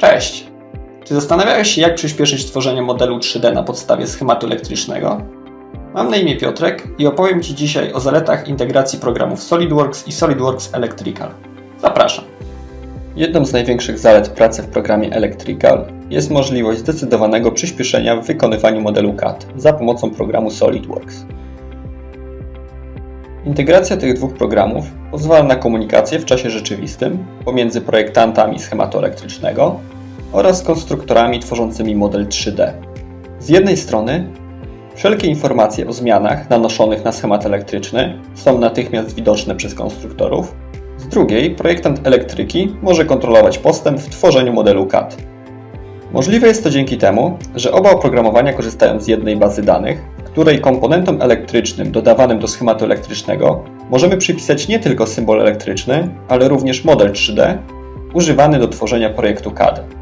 Cześć! Czy zastanawiałeś się, jak przyspieszyć tworzenie modelu 3D na podstawie schematu elektrycznego? Mam na imię Piotrek i opowiem Ci dzisiaj o zaletach integracji programów SolidWorks i SolidWorks Electrical. Zapraszam! Jedną z największych zalet pracy w programie Electrical jest możliwość zdecydowanego przyspieszenia w wykonywaniu modelu CAD za pomocą programu SolidWorks. Integracja tych dwóch programów pozwala na komunikację w czasie rzeczywistym pomiędzy projektantami schematu elektrycznego oraz konstruktorami tworzącymi model 3D. Z jednej strony, wszelkie informacje o zmianach nanoszonych na schemat elektryczny są natychmiast widoczne przez konstruktorów, z drugiej, projektant elektryki może kontrolować postęp w tworzeniu modelu CAD. Możliwe jest to dzięki temu, że oba oprogramowania korzystają z jednej bazy danych, której komponentom elektrycznym dodawanym do schematu elektrycznego możemy przypisać nie tylko symbol elektryczny, ale również model 3D używany do tworzenia projektu CAD.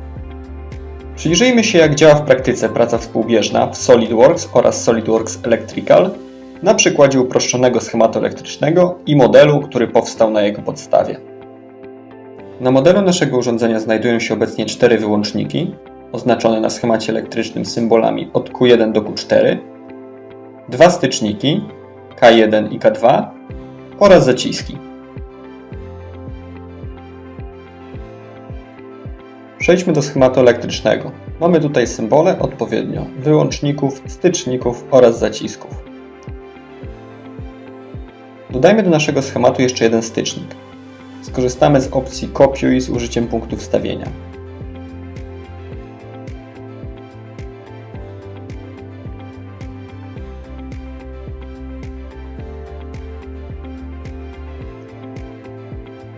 Przyjrzyjmy się jak działa w praktyce praca współbieżna w SolidWorks oraz SolidWorks Electrical na przykładzie uproszczonego schematu elektrycznego i modelu, który powstał na jego podstawie. Na modelu naszego urządzenia znajdują się obecnie cztery wyłączniki, oznaczone na schemacie elektrycznym symbolami od Q1 do Q4, dwa styczniki K1 i K2 oraz zaciski. Przejdźmy do schematu elektrycznego. Mamy tutaj symbole odpowiednio wyłączników, styczników oraz zacisków. Dodajmy do naszego schematu jeszcze jeden stycznik. Skorzystamy z opcji Kopiuj z użyciem punktu wstawienia.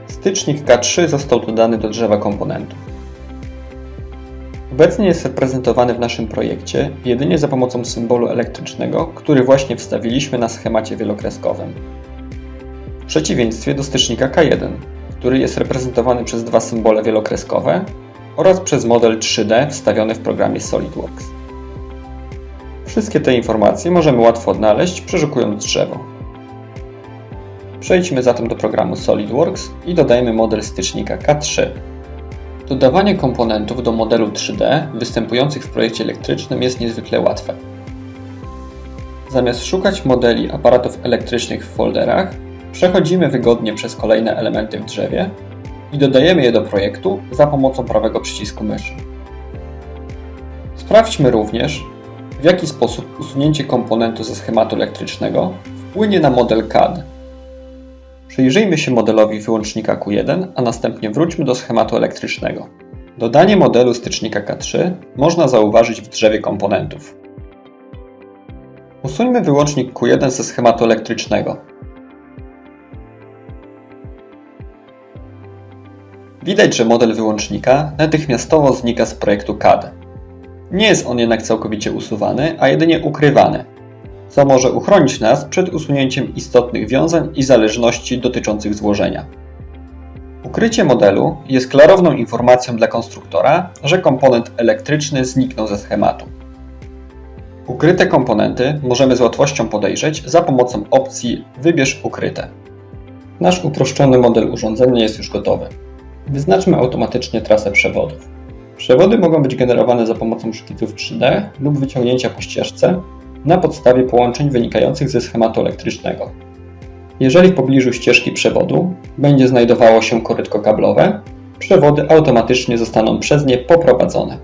Stycznik K3 został dodany do drzewa komponentów. Obecnie jest reprezentowany w naszym projekcie jedynie za pomocą symbolu elektrycznego, który właśnie wstawiliśmy na schemacie wielokreskowym. W przeciwieństwie do stycznika K1, który jest reprezentowany przez dwa symbole wielokreskowe oraz przez model 3D wstawiony w programie SolidWorks. Wszystkie te informacje możemy łatwo odnaleźć przeszukując drzewo. Przejdźmy zatem do programu SolidWorks i dodajmy model stycznika K3. Dodawanie komponentów do modelu 3D występujących w projekcie elektrycznym jest niezwykle łatwe. Zamiast szukać modeli aparatów elektrycznych w folderach, przechodzimy wygodnie przez kolejne elementy w drzewie i dodajemy je do projektu za pomocą prawego przycisku myszy. Sprawdźmy również, w jaki sposób usunięcie komponentu ze schematu elektrycznego wpłynie na model CAD. Przyjrzyjmy się modelowi wyłącznika Q1, a następnie wróćmy do schematu elektrycznego. Dodanie modelu stycznika K3 można zauważyć w drzewie komponentów. Usuńmy wyłącznik Q1 ze schematu elektrycznego. Widać, że model wyłącznika natychmiastowo znika z projektu CAD. Nie jest on jednak całkowicie usuwany, a jedynie ukrywany, co może uchronić nas przed usunięciem istotnych wiązań i zależności dotyczących złożenia. Ukrycie modelu jest klarowną informacją dla konstruktora, że komponent elektryczny zniknął ze schematu. Ukryte komponenty możemy z łatwością podejrzeć za pomocą opcji Wybierz ukryte. Nasz uproszczony model urządzenia jest już gotowy. Wyznaczmy automatycznie trasę przewodów. Przewody mogą być generowane za pomocą szkiców 3D lub wyciągnięcia po ścieżce na podstawie połączeń wynikających ze schematu elektrycznego. Jeżeli w pobliżu ścieżki przewodu będzie znajdowało się korytko kablowe, przewody automatycznie zostaną przez nie poprowadzone.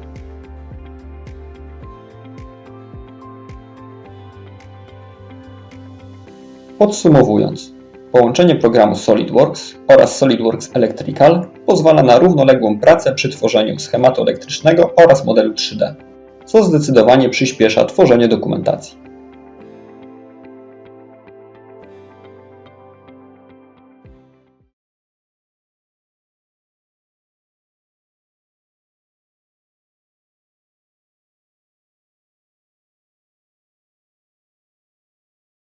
Podsumowując, połączenie programu SolidWorks oraz SolidWorks Electrical pozwala na równoległą pracę przy tworzeniu schematu elektrycznego oraz modelu 3D co zdecydowanie przyspiesza tworzenie dokumentacji.